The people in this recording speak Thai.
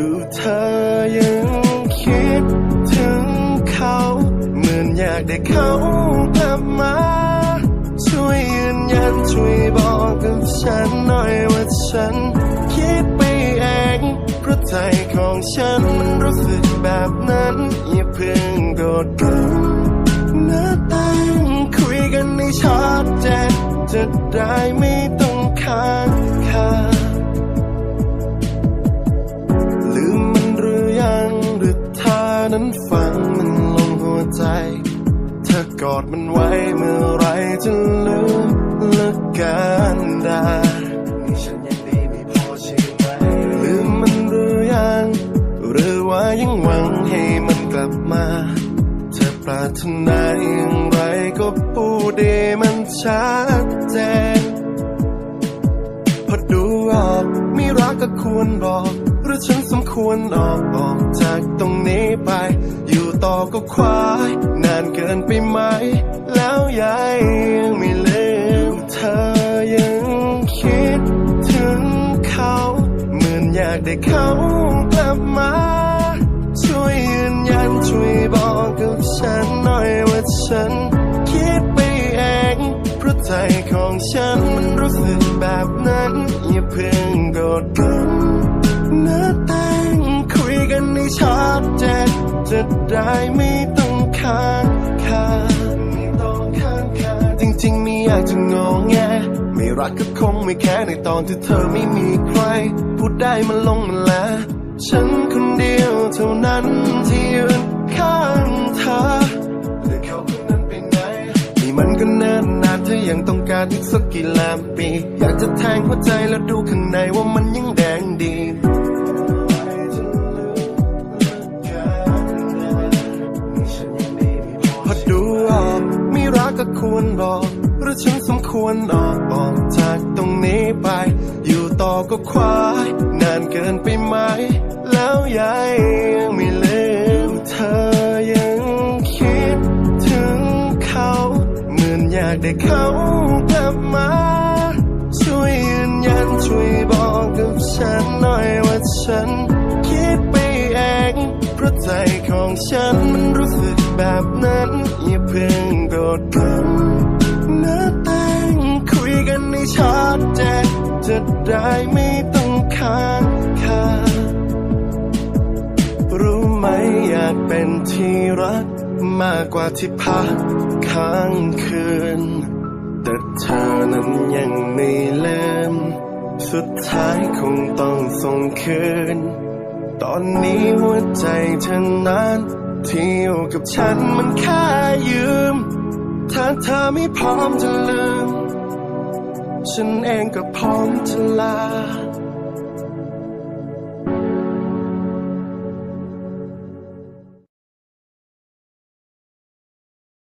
ดูเธอยังคิดถึงเขา เหมือนอยากได้เขากลับมา ช่วยยืนยันช่วยบอกกับฉันหน่อยว่าฉัน คิดไปเองเพราะใจของฉันมันรู้สึกแบบนั้น อย่าเพิ่งโกรธกันหน้าต่งคุยกันให้ชัดเจนจะได้ไม่ต้องค้าง กอดมันไว้เมื่อไรจะลืมเลิกกันได้นี่ฉันยังดีไม่พอใช่ไหมลืมมันหรือยัง หรือว่ายังหวังให้มันกลับมาเธอปรารถนาอย่างไรก็พูดได้มันชัดเจนพอดูออกไม่รักก็ควรบอก หรือฉันสมควรออกออกจากตรงนี้ไป อยู่ต่อก็ควายานเกินไปไหม แล้วยายยังไม่ลืมเธอยังคิดถึงเขาเหมือนอยากได้เขากลับมา ช่วยยืนยันช่วยบอกกับฉันหน่อยว่าฉันคิดไปเองเพราะใจของฉันมันรู้สึกแบบนั้นอย่าเพิ่งโกรธกันหน้าต่งคุยกันให้ชัดเจนจะได้ไม่ต้องค้าง จะงอแง ไม่รักก็คงไม่แค่ในตอนที่เธอไม่มีใคร พูดได้มันลงมันแล้ว ฉันคนเดียวเท่านั้นที่ยืนข้างเธอหรือเขาคนนั้นไปไหนนี่มันก็เนิ่นนานเธอยังต้องการอีกสักกี่ล้านปี อยากจะแทงหัวใจแล้วดูข้างในว่ามันยังแดงดีพอดูออกไม่รักก็ควรบอก หรือฉันออกออกจากตรงนี้ไป อยู่ต่อก็ควายนานเกินไปไหม แล้วยายยังไม่ลืมเธอยังคิดถึงเขาเหมือนอยากได้เขากลับมา ช่วยยืนยันช่วยบอกกับฉันหน่อยว่าฉันคิดไปเองเพราะใจของฉันมันรู้สึกแบบนั้นอย่าเพิ่งโกรธกัน ชัดเจนจะได้ไม่ต้องค้างคารู้ไหมอยากเป็นที่รักมากกว่าที่พักค้างคืน แต่เธอนั้นยังไม่เลืมสุดท้ายคงต้องส่งคืน ตอนนี้หัวใจเธอนั้นที่อยู่กับฉันมันแค่ยืม ถ้าเธอไม่พร้อมจะลืม ฉันเองก็พร้อมจะลา